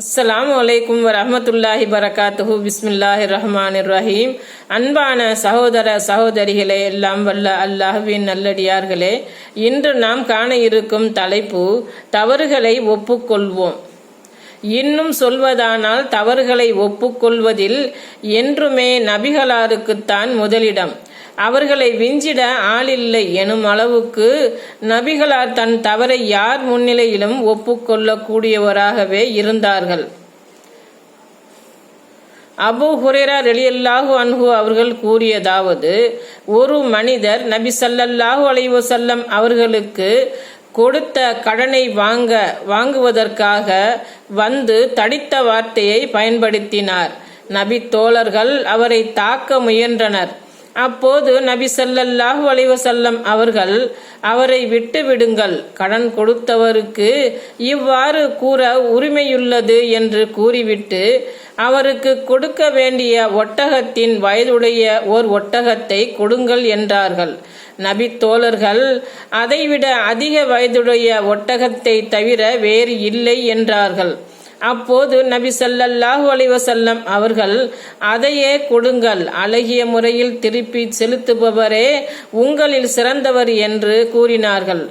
அஸ்லாம் வலைக்கும் வரமத்துல்லாஹி பரகாத்துஹு பிஸ்மில்லாஹி ரஹ்மான் ரஹீம். அன்பான சகோதர சகோதரிகளே எல்லாம் வல்ல அல்லாஹ்வின் நல்லடியார்களே இன்று நாம் காண இருக்கும் தலைப்பு தவறுகளை ஒப்புக்கொள்வோம். இன்னும் சொல்வதானால் தவறுகளை ஒப்புக்கொள்வதில் என்றுமே நபிகளாருக்குத்தான் முதலிடம். அவர்களை விஞ்சிட ஆளில்லை எனும் அளவுக்கு நபிகளார் தன் தவறை யார் முன்னிலையிலும் ஒப்புக்கொள்ளக்கூடியவராகவே இருந்தார்கள். அபு ஹுரேரா ரெலியல்லாஹு அன்ஹு அவர்கள் கூறியதாவது ஒரு மனிதர் நபி சல்லல்லாஹு அலைஹி செல்லம் அவர்களுக்கு கொடுத்த கடனை வாங்க வாங்குவதற்காக வந்து தடித்த வார்த்தையை பயன்படுத்தினார். நபி தோழர்கள் அவரை தாக்க முயன்றனர். அப்போது நபி சல்லல்லாஹு அலைவசல்லம் அவர்கள் அவரை விட்டு விடுங்கள் கடன் கொடுத்தவருக்கு இவ்வாறு கூற உரிமையுள்ளது என்று கூறிவிட்டு அவருக்கு கொடுக்க வேண்டிய ஒட்டகத்தின் வயதுடைய ஓர் ஒட்டகத்தை கொடுங்கள் என்றார்கள். நபி தோழர்கள் அதைவிட அதிக வயதுடைய ஒட்டகத்தை தவிர வேறு இல்லை என்றார்கள். அப்போது நபி சல்லல்லாஹு அலைஹி அவர்கள் அதையே கொடுங்கள். அழகிய முறையில் திருப்பி செலுத்துபவரே உங்களில் சிறந்தவர் என்று கூறினார்கள்.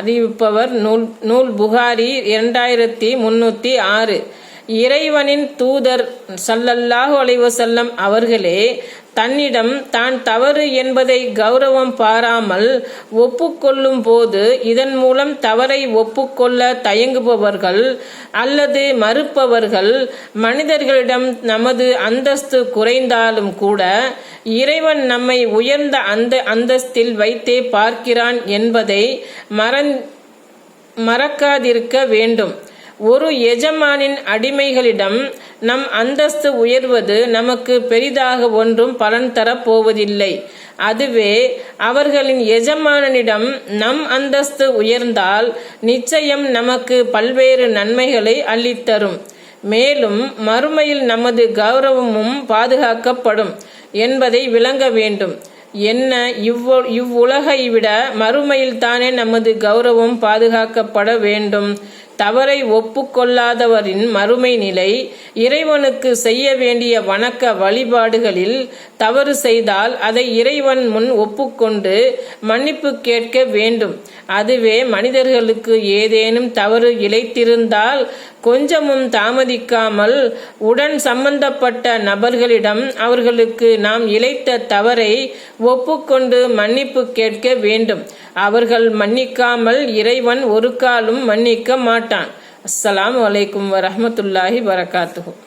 அறிவிப்பவர் நூல் நூல் புகாரி இரண்டாயிரத்தி முன்னூற்றி ஆறு. இறைவனின் தூதர் சல்லல்லாஹு அலைவசல்லம் அவர்களே தன்னிடம் தான் தவறு என்பதை கௌரவம் பாராமல் ஒப்புக்கொள்ளும் போது இதன் மூலம் தவறை ஒப்புக்கொள்ள தயங்குபவர்கள் அல்லது மறுப்பவர்கள் மனிதர்களிடம் நமது அந்தஸ்து குறைந்தாலும் கூட இறைவன் நம்மை உயர்ந்த அந்த அந்தஸ்தில் வைத்தே பார்க்கிறான் என்பதை மறந் மறக்காதிருக்க வேண்டும். ஒரு எஜமானின் அடிமைகளிடம் நம் அந்தஸ்து உயர்வது நமக்கு பெரிதாக ஒன்றும் பலன் தரப்போவதில்லை. அதுவே அவர்களின் எஜமானனிடம் நம் அந்தஸ்து உயர்ந்தால் நிச்சயம் நமக்கு பல்வேறு நன்மைகளை அள்ளித்தரும். மேலும் மறுமையில் நமது கௌரவமும் பாதுகாக்கப்படும் என்பதை விளங்க வேண்டும். என்ன? இவ்வ இவ்வுலகை விட மறுமையில் தானே நமது கௌரவம் பாதுகாக்கப்பட வேண்டும். தவறை ஒப்புக்கொள்ளாதவரின் மறுமை நிலை இறைவனுக்கு செய்ய வேண்டிய வணக்க வழிபாடுகளில் தவறு செய்தால் அதை இறைவன் முன் ஒப்புக்கொண்டு மன்னிப்பு கேட்க வேண்டும். அதுவே மனிதர்களுக்கு ஏதேனும் தவறு இழைத்திருந்தால் கொஞ்சமும் தாமதிக்காமல் உடன் சம்பந்தப்பட்ட நபர்களிடம் அவர்களுக்கு நாம் இழைத்த தவறை ஒப்புக்கொண்டு மன்னிப்பு கேட்க வேண்டும். அவர்கள் மன்னிக்காமல் இறைவன் ஒரு காலும் மன்னிக்க மாட்டான். அஸ்ஸலாமு வலைக்கும் வரமத்துல்லாஹி வரகாத்துகும்